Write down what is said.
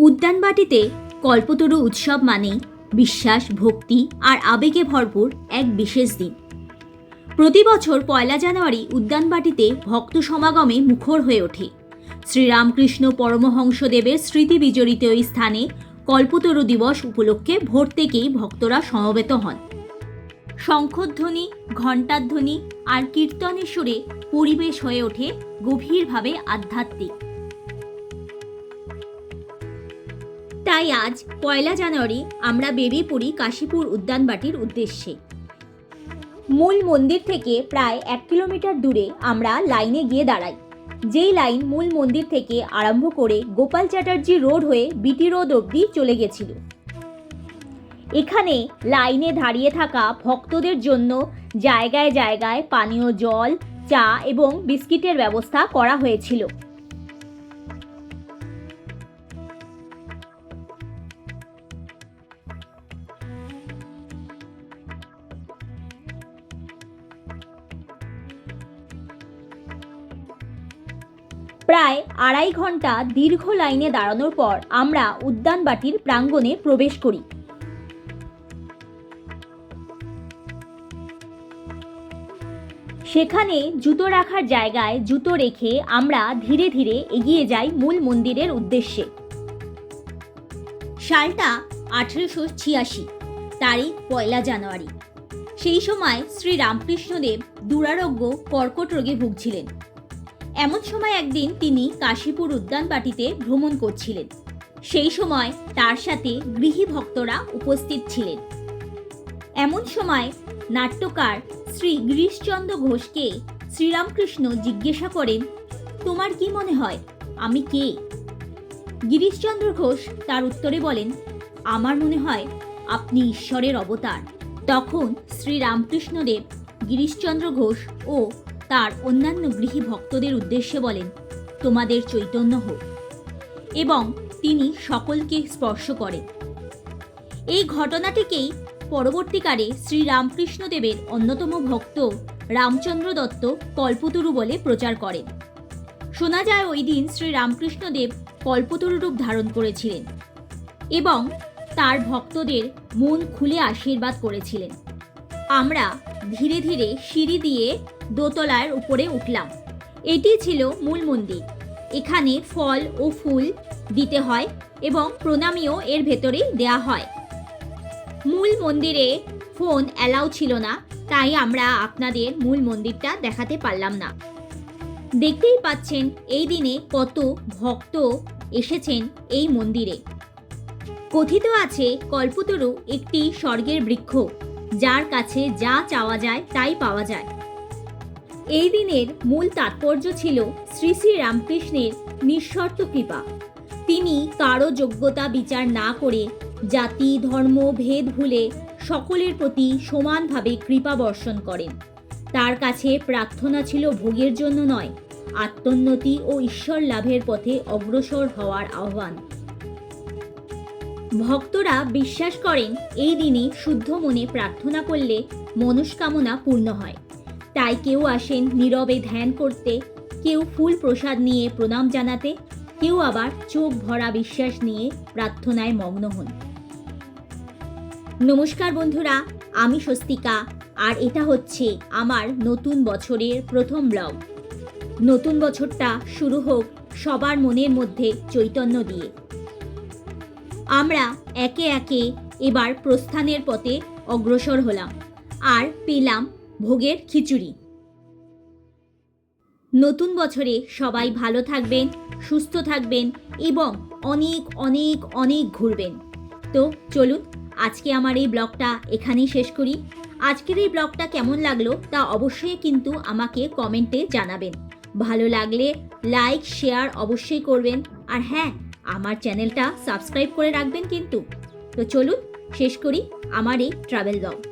উদ্যানবাটিতে কল্পতরু উৎসব মানেই বিশ্বাস, ভক্তি আর আবেগে ভরপুর এক বিশেষ দিন। প্রতি বছর পয়লা জানুয়ারি উদ্যানবাটিতে ভক্ত সমাগমে মুখর হয়ে ওঠে। শ্রীরামকৃষ্ণ পরমহংসদেবের স্মৃতি বিজড়িত এই স্থানে কল্পতরু দিবস উপলক্ষে ভোর থেকেই ভক্তরা সমবেত হন। শঙ্খধ্বনি, ঘণ্টাধ্বনি আর কীর্তনের সুরে পরিবেশ হয়ে ওঠে গভীরভাবে আধ্যাত্মিক। তাই আজ পয়লা জানুয়ারি আমরা বেরিয়ে পড়ি কাশীপুর উদ্যানবাটির উদ্দেশ্যে। মূল মন্দির থেকে প্রায় এক কিলোমিটার দূরে আমরা লাইনে গিয়ে দাঁড়াই। যেই লাইন মূল মন্দির থেকে আরম্ভ করে গোপাল চ্যাটার্জি রোড হয়ে বিটি রোড অবধি চলে গেছিল। এখানে লাইনে দাঁড়িয়ে থাকা ভক্তদের জন্য জায়গায় জায়গায় পানীয় জল, চা এবং বিস্কিটের ব্যবস্থা করা হয়েছিল। প্রায় আড়াই ঘণ্টা দীর্ঘ লাইনে দাঁড়ানোর পর আমরা উদ্যানবাটির প্রাঙ্গণে প্রবেশ করি। সেখানে জুতো রাখার জায়গায় জুতো রেখে আমরা ধীরে ধীরে এগিয়ে যাই মূল মন্দিরের উদ্দেশ্যে। সালটা আঠেরোশো ছিয়াশি, তারিখ পয়লা জানুয়ারি। সেই সময় শ্রী রামকৃষ্ণদেব দুরারোগ্য কর্কট রোগে ভুগছিলেন। এমন সময় একদিন তিনি কাশীপুর উদ্যান উদ্যানবাটিতে ভ্রমণ করছিলেন। সেই সময় তার সাথে গৃহী ভক্তরা উপস্থিত ছিলেন। এমন সময় নাট্যকার শ্রী গিরিশচন্দ্র ঘোষকে শ্রীরামকৃষ্ণ জিজ্ঞাসা করেন, তোমার কি মনে হয়, আমি কে? গিরিশচন্দ্র ঘোষ তার উত্তরে বলেন, আমার মনে হয় আপনি ঈশ্বরের অবতার। তখন শ্রীরামকৃষ্ণদেব গিরিশচন্দ্র ঘোষ ও তার অন্যান্য গৃহী ভক্তদের উদ্দেশ্যে বলেন, তোমাদের চৈতন্য হোক। এবং তিনি সকলকে স্পর্শ করেন। এই ঘটনাটিকেই পরবর্তীকালে শ্রী রামকৃষ্ণদেবের অন্যতম ভক্ত রামচন্দ্র দত্ত কল্পতরু বলে প্রচার করেন। শোনা যায় ওই দিন শ্রী রামকৃষ্ণদেব কল্পতরু রূপ ধারণ করেছিলেন এবং তার ভক্তদের মন খুলে আশীর্বাদ করেছিলেন। আমরা ধীরে ধীরে সিঁড়ি দিয়ে দোতলার উপরে উঠলাম। এটি ছিল মূল মন্দির। এখানে ফল ও ফুল দিতে হয় এবং প্রণামীও এর ভেতরেই দেয়া হয়। মূল মন্দিরে ফোন অ্যালাউ ছিল না, তাই আমরা আপনাদের মূল মন্দিরটা দেখাতে পারলাম না। দেখতেই পাচ্ছেন এই দিনে কত ভক্ত এসেছেন এই মন্দিরে। কথিত আছে, কল্পতরু একটি স্বর্গের বৃক্ষ। যার কাছে যা চাওয়া যায় তাই পাওয়া যায়। এই দিনের মূল তাৎপর্য ছিল শ্রী শ্রী রামকৃষ্ণের নিঃশর্ত কৃপা। তিনি কারও যোগ্যতা বিচার না করে জাতি, ধর্ম, ভেদ ভুলে সকলের প্রতি সমানভাবে কৃপা বর্ষণ করেন। তার কাছে প্রার্থনা ছিল ভোগের জন্য নয়, আত্মোন্নতি ও ঈশ্বর লাভের পথে অগ্রসর হওয়ার আহ্বান। ভক্তরা বিশ্বাস করেন, এই দিনে শুদ্ধ মনে প্রার্থনা করলে মনস্কামনা পূর্ণ হয়। তাই কেউ আসেন নীরবে ধ্যান করতে, কেউ ফুল প্রসাদ নিয়ে প্রণাম জানাতে, কেউ আবার চোখ ভরা বিশ্বাস নিয়ে প্রার্থনায় মগ্ন হন। নমস্কার বন্ধুরা, আমি স্বস্তিকা, আর এটা হচ্ছে আমার নতুন বছরের প্রথম ব্লগ। নতুন বছরটা শুরু হোক সবার মনের মধ্যে চৈতন্য দিয়ে। আমরা একে একে এবার প্রস্থানের পথে অগ্রসর হলাম। আর পেলাম ভোগের খিচুড়ি। নতুন বছরে সবাই ভালো থাকবেন, সুস্থ থাকবেন এবং অনেক অনেক অনেক ঘুরবেন। তো চলুন, আজকে আমার এই ব্লগটা এখানেই শেষ করি। আজকের এই ব্লগটা কেমন লাগল তা অবশ্যই কিন্তু আমাকে কমেন্টে জানাবেন। ভালো লাগলে লাইক, শেয়ার অবশ্যই করবেন। আর হ্যাঁ আমার চ্যানেলটা সাবস্ক্রাইব করে রাখবেন কিন্তু। তো চলুন শেষ করি আমার এই ট্রাভেল ব্লগ